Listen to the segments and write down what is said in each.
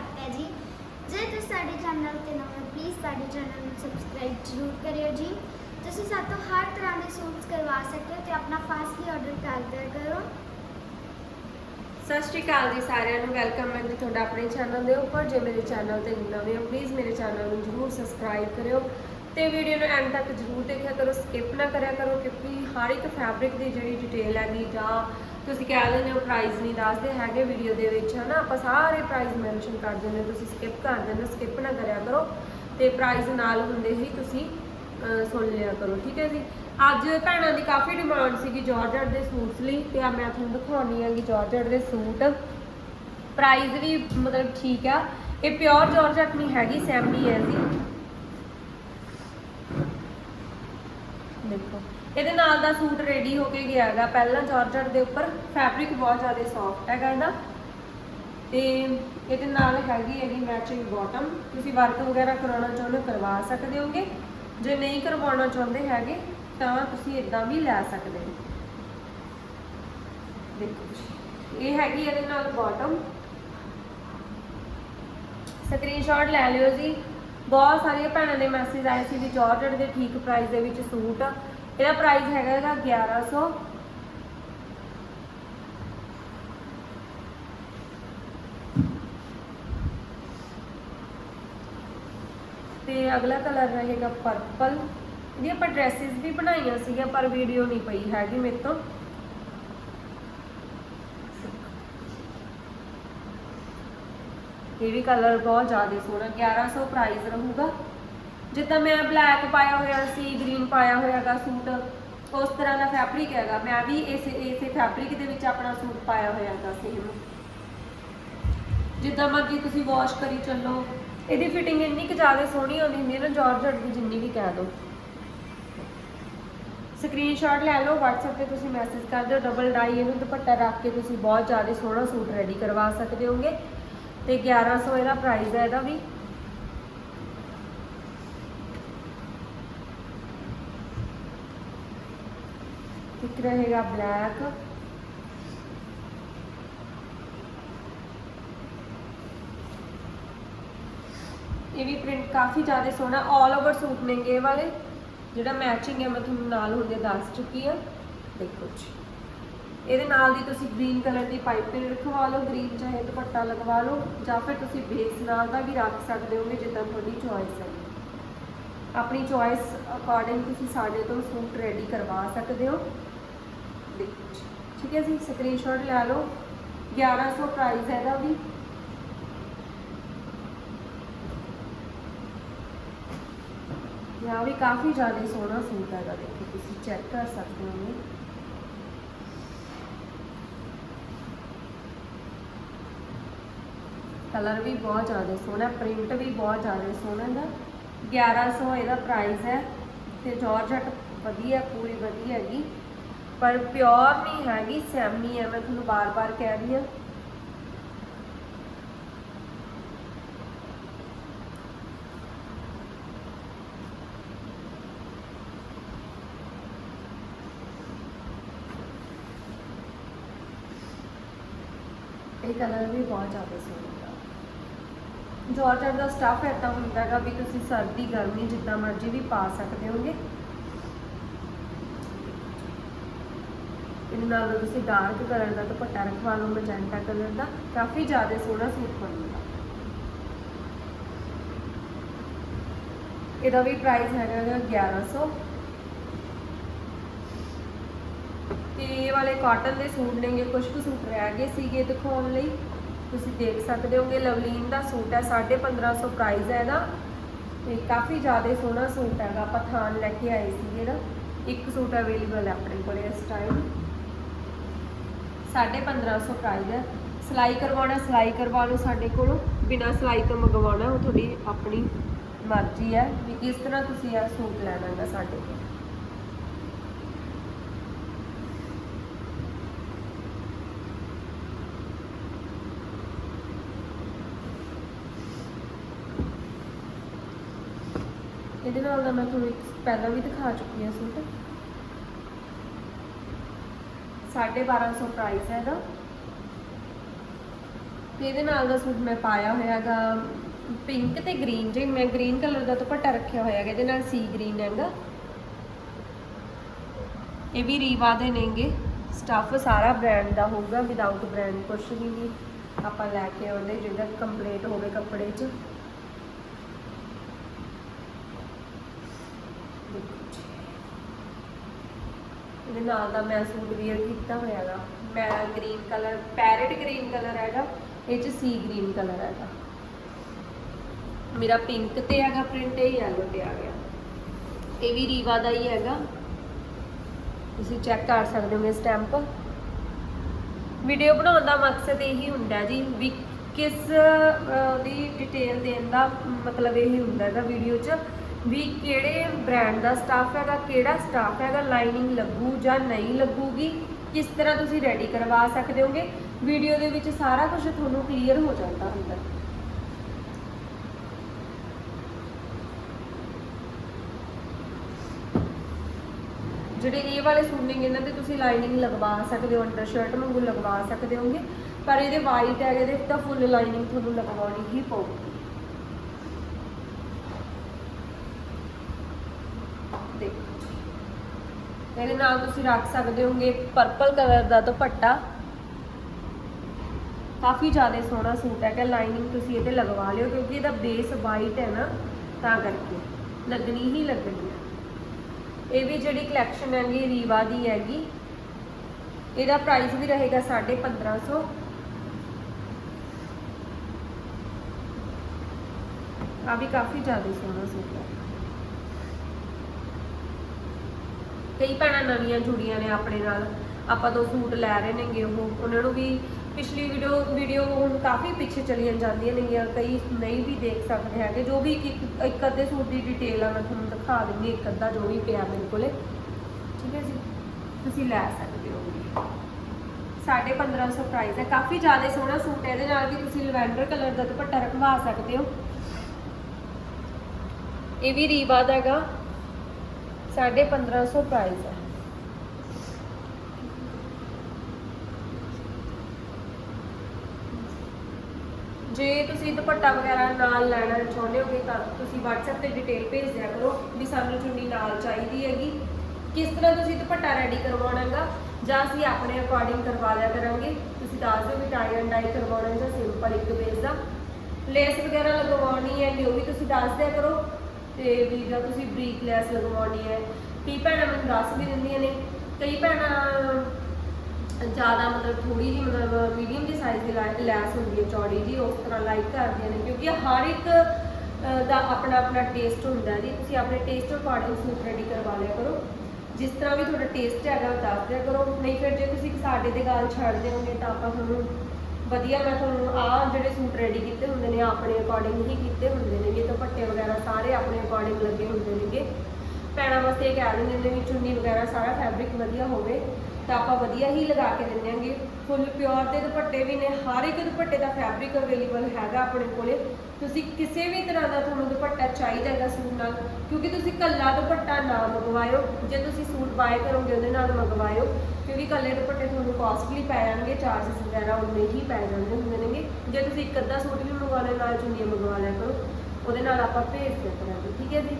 ਸਵਾਗਤ ਹੈ ਜੀ। ਜੇ ਤੁਸੀਂ ਸਾਡੇ ਚੈਨਲ ਤੇ ਨਵੇਂ ਪਲੀਜ਼ ਸਾਡੇ ਚੈਨਲ ਨੂੰ ਸਬਸਕ੍ਰਾਈਬ ਜ਼ਰੂਰ ਕਰਿਓ ਜੀ। ਤੁਸੀਂ ਸਾਡੇ ਹਰ ਤਰ੍ਹਾਂ ਦੇ ਸੂਟਸ ਕਰਵਾ ਸਕਦੇ ਹੋ ਤੇ ਆਪਣਾ ਫਾਸਟਲੀ ਆਰਡਰ ਕਰ ਦਿਆ ਕਰੋ। ਸਤਿ ਸ਼੍ਰੀ ਅਕਾਲ ਜੀ ਸਾਰਿਆਂ ਨੂੰ। ਵੈਲਕਮ ਹੈ ਜੀ ਤੁਹਾਡਾ ਆਪਣੇ ਚੈਨਲ ਦੇ ਉੱਪਰ। ਜੇ ਮੇਰੇ ਚੈਨਲ ਤੇ ਨਵੇਂ ਹੋ ਪਲੀਜ਼ ਮੇਰੇ ਚੈਨਲ ਨੂੰ ਜਰੂਰ ਸਬਸਕ੍ਰਾਈਬ ਕਰਿਓ। ਤੇ ਵੀਡੀਓ ਨੂੰ ਐਂਡ ਤੱਕ ਜਰੂਰ ਦੇਖਿਆ ਕਰੋ ਸਕਿਪ ਨਾ ਕਰਿਆ ਕਰੋ, ਕਿਉਂਕਿ ਹਰ ਇੱਕ ਫੈਬਰਿਕ ਦੀ ਜਿਹੜੀ ਡਿਟੇਲ ਹੈਗੀ ਜਾਂ ਤੁਸੀਂ ਕਹਿ ਦਿੰਦੇ ਹੋ ਪ੍ਰਾਈਸ ਨਹੀਂ ਦੱਸਦੇ, ਹੈਗੇ ਵੀਡੀਓ ਦੇ ਵਿੱਚ, ਹਨਾ? ਆਪਾਂ ਸਾਰੇ ਪ੍ਰਾਈਸ ਮੈਂਸ਼ਨ ਕਰ ਦਿੰਦੇ, ਤੁਸੀਂ ਸਕਿਪ ਕਰ ਦਿੰਦੇ ਸਕਿਪ ਨਾ ਕਰਿਆ ਕਰੋ। ਤੇ ਪ੍ਰਾਈਸ ਨਾਲ ਹੁੰਦੇ ਹੀ ਤੁਸੀਂ ਸੁਣ ਲਿਆ ਕਰੋ, ਠੀਕ ਹੈ ਜੀ? ਅੱਜ ਭੈਣਾਂ ਦੀ ਕਾਫੀ ਡਿਮਾਂਡ ਸੀਗੀ ਜਾਰਜਟ ਦੇ ਸੂਟਸ ਲਈ, ਤੇ ਆ ਮੈਂ ਤੁਹਾਨੂੰ ਦਿਖਾਉਣੀ ਹੈਗੀ ਜਾਰਜਟ ਦੇ ਸੂਟ ਪ੍ਰਾਈਸ ਵੀ ਮਤਲਬ ਠੀਕ ਆ, ਇਹ ਪਿਓਰ ਜਾਰਜਟ ਨਹੀਂ ਹੈਗੀ ਸੈਮੀ ਹੈ ਜੀ ਦੇਖੋ ਇਹਦੇ ਨਾਲ ਦਾ ਸੂਟ ਰੈਡੀ ਹੋ ਕੇ ਗਿਆ ਹੈਗਾ। ਪਹਿਲਾਂ ਜਾਰਜਟ ਦੇ ਉੱਪਰ ਫੈਬਰਿਕ ਬਹੁਤ ਜ਼ਿਆਦਾ ਸੌਫਟ ਹੈਗਾ ਇਹਦਾ। ਤੇ ਇਹਦੇ ਨਾਲ ਹੈਗੀ ਹੈਗੀ ਮੈਚਿੰਗ ਬਾਟਮ ਤੁਸੀਂ ਵਰਕ ਵਗੈਰਾ ਕਰਾਉਣਾ ਚਾਹੁੰਦੇ ਹੋ, ਕਰਵਾ ਸਕਦੇ ਹੋਗੇ। ਜੇ ਨਹੀਂ ਕਰਵਾਉਣਾ ਚਾਹੁੰਦੇ ਹੈਗੇ, ਤਾਂ ਤੁਸੀਂ ਇਦਾਂ ਵੀ ਲੈ ਸਕਦੇ ਹੋ। ਦੇਖੋ ਇਹ ਹੈਗੀ ਇਹਦੇ ਨਾਲ ਬਾਟਮ ਸਕਰੀਨਸ਼ਾਟ ਲੈ ਲਿਓ ਜੀ। ਬਹੁਤ ਸਾਰੀਆਂ ਭੈਣਾਂ ਦੇ ਮੈਸੇਜ ਆਏ ਸੀ ਵੀ ਜਾਰਜਟ ਦੇ ਠੀਕ ਪ੍ਰਾਈਸ ਦੇ ਵਿੱਚ ਸੂਟ। ਇਹਦਾ ਪ੍ਰਾਈਸ ਹੈਗਾ ਇਹਦਾ 1100 ਤੇ ਅਗਲਾ ਕਲਰ ਰਹੇਗਾ ਪਰਪਲ ਇਹਦੀ ਆਪਾਂ ਡਰੈਸਿਸ ਵੀ ਬਣਾਈਆਂ ਸੀਗੀਆਂ ਪਰ ਵੀਡੀਓ ਨਹੀਂ ਪਈ ਹੈਗੀ ਮੇਰੇ ਤੋਂ ਇਹ ਵੀ ਕਲਰ ਬਹੁਤ ਜ਼ਿਆਦਾ ਸੋਹਣਾ 1100 ਪ੍ਰਾਈਸ ਰਹੂਗਾ ਜਿੱਦਾਂ ਮੈਂ ਬਲੈਕ ਪਾਇਆ ਹੋਇਆ ਸੀ ਗ੍ਰੀਨ ਪਾਇਆ ਹੋਇਆਗਾ ਸੂਟ, ਉਸ ਤਰ੍ਹਾਂ ਦਾ ਫੈਬਰਿਕ ਹੈਗਾ। ਮੈਂ ਵੀ ਇਸੇ ਇਸੇ ਫੈਬਰਿਕ ਦੇ ਵਿੱਚ ਆਪਣਾ ਸੂਟ ਪਾਇਆ ਹੋਇਆਗਾ ਸੇਮ ਜਿੱਦਾਂ ਮਰਜ਼ੀ ਤੁਸੀਂ ਵਾਸ਼ ਕਰੀ ਚੱਲੋ। ਇਹਦੀ ਫਿਟਿੰਗ ਇੰਨੀ ਕੁ ਜ਼ਿਆਦਾ ਸੋਹਣੀ ਆਉਂਦੀ ਹੁੰਦੀ ਹੈ ਨਾ ਜਾਰਜਟ ਦੀ ਜਿੰਨੀ ਵੀ ਕਹਿ ਦੋ। ਸਕਰੀਨਸ਼ਾਟ ਲੈ ਲਓ, WhatsApp ਤੇ ਤੁਸੀਂ ਮੈਸੇਜ ਕਰ ਦਿਓ ਡਬਲ ਡਾਈ ਇਹਨੂੰ ਦੁਪੱਟਾ ਰੱਖ ਕੇ ਤੁਸੀਂ ਬਹੁਤ ਜ਼ਿਆਦਾ ਸੋਹਣਾ ਸੂਟ ਰੈਡੀ ਕਰਵਾ ਸਕਦੇ ਹੋਗੇ। ਤੇ 1100 ਇਹਦਾ ਪ੍ਰਾਈਸ ਹੈ ਇਹਦਾ ਵੀ। ਇੱਕ ਰਹੇਗਾ ਬਲੈਕ। ਇਹ ਵੀ ਪ੍ਰਿੰਟ ਕਾਫੀ ਜ਼ਿਆਦਾ ਸੋਹਣਾ ਆਲ ਓਵਰ ਸੂਟ ਨੇਗੇ ਵਾਲੇ। ਜਿਹੜਾ ਮੈਚਿੰਗ ਹੈ, ਮੈਂ ਤੁਹਾਨੂੰ ਨਾਲ ਹੁੰਦੇ ਦੱਸ ਚੁੱਕੀ ਆ ਦੇਖੋ ਜੀ। ਇਹਦੇ ਨਾਲ ਦੀ ਤੁਸੀਂ ਗ੍ਰੀਨ ਕਲਰ ਦੀ ਪਾਈਪਿੰਗ ਰਖਵਾ ਲਓ ਗ੍ਰੀਨ ਚਾਹੇ ਦੁਪੱਟਾ ਲਗਵਾ ਲਓ, ਜਾਂ ਫਿਰ ਤੁਸੀਂ ਬੇਸ ਨਾਲ ਦਾ ਵੀ ਰੱਖ ਸਕਦੇ ਹੋਗੇ, ਜਿੱਦਾਂ ਤੁਹਾਡੀ ਚੋਇਸ ਹੈ। ਆਪਣੀ ਚੋਇਸ ਅਕੋਰਡਿੰਗ ਤੁਸੀਂ ਸਾਡੇ ਤੋਂ ਸੂਟ ਰੈਡੀ ਕਰਵਾ ਸਕਦੇ ਹੋ। ਦੇਖੋ ਠੀਕ ਹੈ ਜੀ ਸਕਰੀਨਸ਼ਾਟ ਲੈ ਲਓ। 1100 ਪ੍ਰਾਈਸ ਹੈ ਇਹਦਾ ਵੀ। ਯਾ ਵੀ ਕਾਫੀ ਜ਼ਿਆਦਾ ਸੋਹਣਾ ਸੂਟ ਹੈਗਾ, ਦੇਖੋ ਤੁਸੀਂ ਚੈੱਕ ਕਰ ਸਕਦੇ ਹੋ ਕਲਰ ਵੀ ਬਹੁਤ ਜ਼ਿਆਦਾ ਸੋਹਣਾ ਪ੍ਰਿੰਟ ਵੀ ਬਹੁਤ ਜ਼ਿਆਦਾ ਸੋਹਣਾ ਦਾ 1100 ਇਹਦਾ ਪ੍ਰਾਈਸ ਹੈ ਤੇ ਜਾਰਜਟ ਵਧੀਆ, ਪੂਰੀ ਵਧੀਆ ਹੈਗੀ। ਪਰ ਪਿਓਰ ਨਹੀਂ ਹੈਗੀ ਸੈਮੀ ਹੈ ਮੈਂ ਤੁਹਾਨੂੰ ਬਾਰ-ਬਾਰ ਕਹਿ ਰਹੀ ਹਾਂ। ਇਹ ਕਲਰ ਵੀ ਬਹੁਤ ਜ਼ਿਆਦਾ ਸੋਹਣਾ ਹੈ ਜਾਰਜਟ ਦਾ ਸਟੱਫ ਏਦਾਂ ਹੁੰਦਾ ਹੈਗਾ ਵੀ ਤੁਸੀਂ ਸਰਦੀ, ਗਰਮੀ ਜਿੱਦਾਂ ਮਰਜ਼ੀ ਵੀ ਪਾ ਸਕਦੇ ਹੋਗੇ। ਇਹਦੇ ਨਾਲ ਤੁਸੀਂ ਡਾਰਕ ਕਲਰ ਦਾ ਦੁਪੱਟਾ ਰਖਵਾ ਲਓ ਮੈਜੈਂਟਾ ਕਲਰ ਦਾ, ਕਾਫੀ ਜ਼ਿਆਦਾ ਸੋਹਣਾ ਸੂਟ ਬਣੂਗਾ। ਇਹਦਾ ਵੀ ਪ੍ਰਾਈਸ ਹੈਗਾ ਗਾ 1100 ਤੇ ਇਹ ਵਾਲੇ ਕਾਟਨ ਦੇ ਸੂਟ ਨੇਗੇ ਕੁਝ ਕੁ ਸੂਟ ਰਹਿ ਗਏ ਸੀਗੇ ਦਿਖਾਉਣ ਲਈ। ਤੁਸੀਂ ਦੇਖ ਸਕਦੇ ਹੋਗੇ, ਲਵਲੀਨ ਦਾ ਸੂਟ ਹੈ 1550 ਪ੍ਰਾਈਸ ਹੈ ਇਹਦਾ। ਤੇ ਕਾਫੀ ਜ਼ਿਆਦਾ ਸੋਹਣਾ ਸੂਟ ਹੈਗਾ, ਆਪਾਂ ਥਾਨ ਲੈ ਕੇ ਆਏ ਸੀਗੇ ਇਹਦਾ ਇੱਕ ਸੂਟ ਅਵੇਲੇਬਲ ਹੈ ਆਪਣੇ ਕੋਲੇ ਇਸ ਟਾਈਮ 1550 ਪ੍ਰਾਈਸ ਹੈ। ਸਿਲਾਈ ਕਰਵਾਉਣਾ, ਸਿਲਾਈ ਕਰਵਾ ਲਓ ਸਾਡੇ ਕੋਲੋਂ। ਬਿਨਾਂ ਸਿਲਾਈ ਤੋਂ ਮੰਗਵਾਉਣਾ, ਉਹ ਤੁਹਾਡੀ ਆਪਣੀ ਮਰਜ਼ੀ ਹੈ ਵੀ ਕਿਸ ਤਰ੍ਹਾਂ ਤੁਸੀਂ ਇਹ ਸੂਟ ਲੈਣਾ ਹੈਗਾ ਸਾਡੇ ਕੋਲ। ਇਹਦੇ ਨਾਲ ਦਾ ਮੈਂ ਤੁਹਾਨੂੰ ਪਹਿਲਾਂ ਵੀ ਦਿਖਾ ਚੁੱਕੀ ਹਾਂ ਸੂਟ। 1250 ਪ੍ਰਾਈਸ ਹੈ ਇਹਦਾ ਤੇ ਇਹਦੇ ਨਾਲ ਦਾ ਸੂਟ ਮੈਂ ਪਾਇਆ ਹੋਇਆ ਹੈਗਾ ਪਿੰਕ ਤੇ ਗ੍ਰੀਨ ਜੇ, ਮੈਂ ਗ੍ਰੀਨ ਕਲਰ ਦਾ ਦੁਪੱਟਾ ਰੱਖਿਆ ਹੋਇਆ ਹੈਗਾ, ਇਹਦੇ ਨਾਲ ਸੀ ਗ੍ਰੀਨ ਹੈਗਾ। ਇਹ ਵੀ ਰੀਵਾ ਦੇ ਨੇਗੇ। ਸਟੱਫ ਸਾਰਾ ਬ੍ਰਾਂਡ ਦਾ ਹੋਊਗਾ ਵਿਦਆਊਟ ਬ੍ਰਾਂਡ ਕੁਝ ਵੀ ਨਹੀਂ ਆਪਾਂ ਲੈ ਕੇ ਆਉਂਦੇ ਜਿਹੜਾ ਕੰਪਲੀਟ ਹੋਵੇ ਕੱਪੜੇ 'ਚ। ਇਹਦੇ ਨਾਲ ਦਾ ਮੈਂ ਸੂਟ ਵੀਅਰ ਕੀਤਾ ਹੋਇਆ ਹੈਗਾ। ਮੈਂ green colour parrot green colour ਹੈਗਾ, ਇਹ 'ਚ ਸੀ ਗ੍ਰੀਨ ਕਲਰ ਹੈਗਾ। ਮੇਰਾ ਪਿੰਕ ਤੇ ਹੈਗਾ ਪ੍ਰਿੰਟ ਇਹ ਯੈਲੋ ਤੇ ਆ ਗਿਆ। ਇਹ ਵੀ ਰੀਵਾ ਦਾ ਹੀ ਹੈਗਾ। ਤੁਸੀਂ ਚੈੱਕ ਕਰ ਸਕਦੇ ਹੋ ਹੋਗੇ ਸਟੈਂਪ ਵੀਡੀਓ ਬਣਾਉਣ ਦਾ ਮਕਸਦ ਇਹੀ ਹੁੰਦਾ ਜੀ ਵੀ ਕਿਸ ਦੀ ਡਿਟੇਲ ਦੇਣ ਦਾ ਮਤਲਬ ਇਹ ਹੁੰਦਾ ਹੈਗਾ ਵੀਡੀਓ 'ਚ। ਵੀ ਕਿਹੜੇ ਬ੍ਰਾਂਡ ਦਾ ਸਟਾਫ ਹੈਗਾ, ਕਿਹੜਾ ਸਟਾਫ ਹੈਗਾ ਲਾਈਨਿੰਗ ਲੱਗੂ ਜਾਂ ਨਹੀਂ ਲੱਗੂਗੀ, ਕਿਸ ਤਰ੍ਹਾਂ ਤੁਸੀਂ ਰੈਡੀ ਕਰਵਾ ਸਕਦੇ ਹੋਗੇ? ਵੀਡੀਓ ਦੇ ਵਿੱਚ ਸਾਰਾ ਕੁਝ ਤੁਹਾਨੂੰ ਕਲੀਅਰ ਹੋ ਜਾਂਦਾ ਹੁੰਦਾ। ਜਿਹੜੇ ਇਹ ਵਾਲੇ ਸੂਟ ਇਹਨਾਂ ਤੇ ਤੁਸੀਂ ਲਾਈਨਿੰਗ ਲਗਵਾ ਸਕਦੇ ਹੋ ਅੰਡਰ ਸ਼ਰਟ ਵਾਂਗੂ ਲਗਵਾ ਸਕਦੇ ਹੋਗੇ, ਪਰ ਇਹਦੇ ਵਾਈਟ ਹੈਗੇ ਦੇ ਤਾਂ ਫੁੱਲ ਲਾਈਨਿੰਗ ਤੁਹਾਨੂੰ ਲਗਵਾਉਣੀ ਹੀ ਪਊਗੀ। ਦੇਖੋ ਇਹਦੇ ਨਾਲ ਤੁਸੀਂ ਰੱਖ ਸਕਦੇ ਹੋਗੇ ਪਰਪਲ ਕਲਰ ਦਾ ਦੁਪੱਟਾ। ਕਾਫੀ ਜ਼ਿਆਦਾ ਸੋਹਣਾ ਸੂਟ ਹੈ ਕਿ ਲਾਈਨਿੰਗ ਤੁਸੀਂ ਇਹਦੇ ਲਗਵਾ ਲਿਓ ਕਿਉਂਕਿ ਇਹਦਾ ਬੇਸ ਵਾਈਟ ਹੈ ਨਾ, ਤਾਂ ਕਰਕੇ। ਲੱਗਣੀ ਹੀ ਲੱਗਣੀ ਹੈ। ਇਹ ਵੀ ਜਿਹੜੀ ਕਲੈਕਸ਼ਨ ਹੈਗੀ ਰੀਵਾ ਦੀ ਹੈਗੀ। ਇਹਦਾ ਪ੍ਰਾਈਸ ਵੀ ਰਹੇਗਾ 1550 ਆ ਵੀ ਕਾਫੀ ਜ਼ਿਆਦਾ ਸੋਹਣਾ ਸੂਟ ਹੈ। ਕਈ ਭੈਣਾਂ ਨਵੀਆਂ ਜੁੜੀਆਂ ਨੇ ਆਪਣੇ ਨਾਲ, ਆਪਾਂ ਤੋਂ ਸੂਟ ਲੈ ਰਹੇ ਨੇਗੇ ਉਹ, ਉਹਨਾਂ ਨੂੰ ਵੀ ਪਿਛਲੀ ਵੀਡੀਓ ਵੀਡੀਓ ਹੁਣ ਕਾਫੀ ਪਿੱਛੇ ਚਲੀਆਂ ਜਾਂਦੀਆਂ ਨੇਗੀਆਂ, ਕਈ ਨਹੀਂ ਵੀ ਦੇਖ ਸਕਦੇ ਹੈਗੇ, ਜੋ ਵੀ ਇੱਕ ਇੱਕ ਅੱਧੇ ਸੂਟ ਦੀ ਡਿਟੇਲ ਆ, ਮੈਂ ਤੁਹਾਨੂੰ ਦਿਖਾ ਦਿੰਦੀ ਇੱਕ ਅੱਧਾ ਜੋ ਵੀ ਪਿਆ ਮੇਰੇ ਕੋਲੇ। ਠੀਕ ਹੈ ਜੀ? ਤੁਸੀਂ ਲੈ ਸਕਦੇ ਹੋ। 1550 ਪ੍ਰਾਈਸ ਹੈ। ਕਾਫੀ ਜ਼ਿਆਦਾ ਸੋਹਣਾ ਸੂਟ ਹੈ, ਇਹਦੇ ਨਾਲ ਵੀ ਤੁਸੀਂ ਲਵੈਂਡਰ ਕਲਰ ਦਾ ਦੁਪੱਟਾ ਰਖਵਾ ਸਕਦੇ ਹੋ। ਇਹ ਵੀ ਰੀਵਾ ਦਾ ਹੈਗਾ। 1550 ਪ੍ਰਾਈਸ ਹੈ ਜੇ ਤੁਸੀਂ ਦੁਪੱਟਾ ਵਗੈਰਾ ਨਾਲ ਲੈਣਾ ਚਾਹੁੰਦੇ ਹੋਗੇ ਤਾਂ ਤੁਸੀਂ WhatsApp ਤੇ ਡਿਟੇਲ ਭੇਜ ਦਿਆ ਕਰੋ ਵੀ ਸਾਨੂੰ ਚੁੰਨੀ ਨਾਲ ਚਾਹੀਦੀ ਹੈਗੀ। ਕਿਸ ਤਰ੍ਹਾਂ ਤੁਸੀਂ ਦੁਪੱਟਾ ਰੈਡੀ ਕਰਵਾਉਣਾ ਜਾਂ ਅਸੀਂ ਆਪਣੇ ਅਕੋਰਡਿੰਗ ਕਰਵਾ ਲਿਆ ਕਰਾਂਗੇ। ਤੁਸੀਂ ਦੱਸ ਦਿਓ ਵੀ ਟਾਈ ਐਂਡ ਡਾਈ ਕਰਵਾਉਣਾ ਜਾਂ ਸਿੰਪਲ ਇੱਕ ਬੇਸ ਦਾ। ਲੇਸ ਵਗੈਰਾ ਲਗਵਾਉਣੀ ਹੈ ਉਹ ਵੀ ਤੁਸੀਂ ਦੱਸ ਦਿਆ ਕਰੋ। ਤੇ ਵੀ ਜਾਂ ਤੁਸੀਂ ਬਰੀਕ ਲੈਸ ਲਗਵਾਉਣੀ ਹੈ। ਕਈ ਭੈਣਾਂ ਮੈਨੂੰ ਦੱਸ ਵੀ ਦਿੰਦੀਆਂ ਨੇ, ਕਈ ਭੈਣਾਂ ਜ਼ਿਆਦਾ ਮਤਲਬ ਥੋੜੀ ਜਿਹੀ ਮਤਲਬ ਮੀਡੀਅਮ ਦੀ ਸਾਈਜ਼ ਦੀ ਲਾ- ਲੈਸ ਹੁੰਦੀ ਹੈ, ਚੌੜੀ ਜੀ ਉਸ ਤਰ੍ਹਾਂ ਲਾਈਕ ਕਰਦੀਆਂ ਨੇ, ਕਿਉਂਕਿ ਹਰ ਇੱਕ ਦਾ ਆਪਣਾ ਆਪਣਾ ਟੇਸਟ ਹੁੰਦਾ ਜੀ। ਤੁਸੀਂ ਆਪਣੇ ਟੇਸਟ ਅਕੋਰਡਿੰਗ ਸੂਟ ਰੈਡੀ ਕਰਵਾ ਲਿਆ ਕਰੋ। ਜਿਸ ਤਰ੍ਹਾਂ ਵੀ ਤੁਹਾਡਾ ਟੇਸਟ ਹੈਗਾ ਉਹ ਦੱਸ ਦਿਆ ਕਰੋ। ਨਹੀਂ ਫਿਰ ਜੇ ਤੁਸੀਂ ਸਾਡੇ ਦੇ ਗਾਲ ਛੱਡ ਦਿਓਗੇ ਤਾਂ ਆਪਾਂ ਤੁਹਾਨੂੰ ਵਧੀਆ, ਮੈਂ ਤੁਹਾਨੂੰ ਆਹ ਜਿਹੜੇ ਸੂਟ ਰੈਡੀ ਕੀਤੇ ਹੁੰਦੇ ਨੇ, ਆਪਣੇ ਅਕੋਰਡਿੰਗ ਹੀ ਕੀਤੇ ਹੁੰਦੇ ਨੇਗੇ, ਦੁਪੱਟੇ ਵਗੈਰਾ ਸਾਰੇ ਆਪਣੇ ਅਕੋਰਡਿੰਗ ਲੱਗੇ ਹੁੰਦੇ ਨੇਗੇ। ਪੈਣਾ ਵਾਸਤੇ ਇਹ ਕਹਿ ਦਿੰਦੇ ਨੇ ਵੀ ਚੁੰਨੀ ਵਗੈਰਾ ਸਾਰਾ ਫੈਬਰਿਕ ਵਧੀਆ ਹੋਵੇ, ਤਾਂ ਆਪਾਂ ਵਧੀਆ ਹੀ ਲਗਾ ਕੇ ਦਿੰਦੇ ਹਾਂਗੇ। ਫੁੱਲ ਪਿਓਰ ਦੇ ਦੁਪੱਟੇ ਵੀ ਨੇ, ਹਰ ਇੱਕ ਦੁਪੱਟੇ ਦਾ ਫੈਬਰਿਕ ਅਵੇਲੇਬਲ ਹੈਗਾ ਆਪਣੇ ਕੋਲੇ। ਤੁਸੀਂ ਕਿਸੇ ਵੀ ਤਰ੍ਹਾਂ ਦਾ ਤੁਹਾਨੂੰ ਦੁਪੱਟਾ ਚਾਹੀਦਾ ਹੈਗਾ ਸੂਟ ਨਾਲ, ਕਿਉਂਕਿ ਤੁਸੀਂ ਕੱਲਾ ਦੁਪੱਟਾ ਨਾ ਮੰਗਵਾਇਓ। ਜੇ ਤੁਸੀਂ ਸੂਟ ਬਾਏ ਕਰੋਗੇ, ਉਹਦੇ ਨਾਲ ਮੰਗਵਾਇਓ, ਕਿਉਂਕਿ ਕੱਲੇ ਦੁਪੱਟੇ ਤੁਹਾਨੂੰ ਕਾਸਟਲੀ ਪੈ ਜਾਣਗੇ ਚਾਰजेस ਵਗੈਰਾ ਉਨੇ ਹੀ ਪੈ ਜਾਂਦੇ ਹੁੰਦੇ ਨੇਗੇ। ਜੇ ਤੁਸੀਂ ਇੱਕ ਅੱਧਾ ਸੂਟ ਵੀ ਮੰਗਵਾਉਣਾ ਨਾਲ ਚੁੰਨੀਆਂ ਮੰਗਵਾ ਲਿਆ ਕਰੋ, ਉਹਦੇ ਨਾਲ ਆਪਾਂ ਭੇਜ ਦਿਆ ਕਰਾਂਗੇ ਠੀਕ ਹੈ ਜੀ?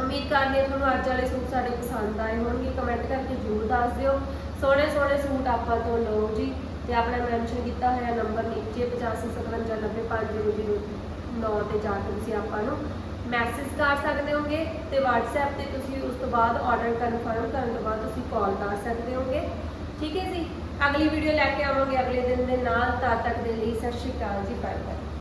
ਉਮੀਦ ਕਰਦੇ ਹਾਂ ਤੁਹਾਨੂੰ ਅੱਜ ਵਾਲੇ ਸੂਟ ਸਾਡੇ ਪਸੰਦ ਆਏ ਹੋਣਗੇ। ਕਮੈਂਟ ਕਰਕੇ ਜ਼ਰੂਰ ਦੱਸ ਦਿਓ। ਸੋਹਣੇ ਸੋਹਣੇ ਸੂਟ ਆਪਾਂ ਤੋਂ ਲਓ ਜੀ। ਤੇ ਆਪਣਾ ਮੈਂਸ਼ਨ ਕੀਤਾ ਹੋਇਆ ਨੰਬਰ ਨੀਚੇ 8557905009 ਤੇ ਜਾ ਕੇ ਤੁਸੀਂ ਆਪਾਂ ਨੂੰ ਮੈਸੇਜ ਕਰ ਸਕਦੇ ਹੋਗੇ ਤੇ WhatsApp ਤੇ ਤੁਸੀਂ ਉਸ ਤੋਂ ਬਾਅਦ ਆਰਡਰ ਕਨਫਰਮ ਕਰਨ ਤੋਂ ਬਾਅਦ ਤੁਸੀਂ ਕਾਲ ਕਰ ਸਕਦੇ ਹੋਗੇ। ਠੀਕ ਹੈ ਜੀ? ਅਗਲੀ ਵੀਡੀਓ ਲੈ ਕੇ ਆਵਾਂਗੇ ਅਗਲੇ ਦਿਨ ਦੇ ਨਾਲ। ਤਦ ਤੱਕ ਦੇ ਲਈ ਸਤਿ ਸ਼੍ਰੀ ਅਕਾਲ ਜੀ ਬਾਏ ਬਾਏ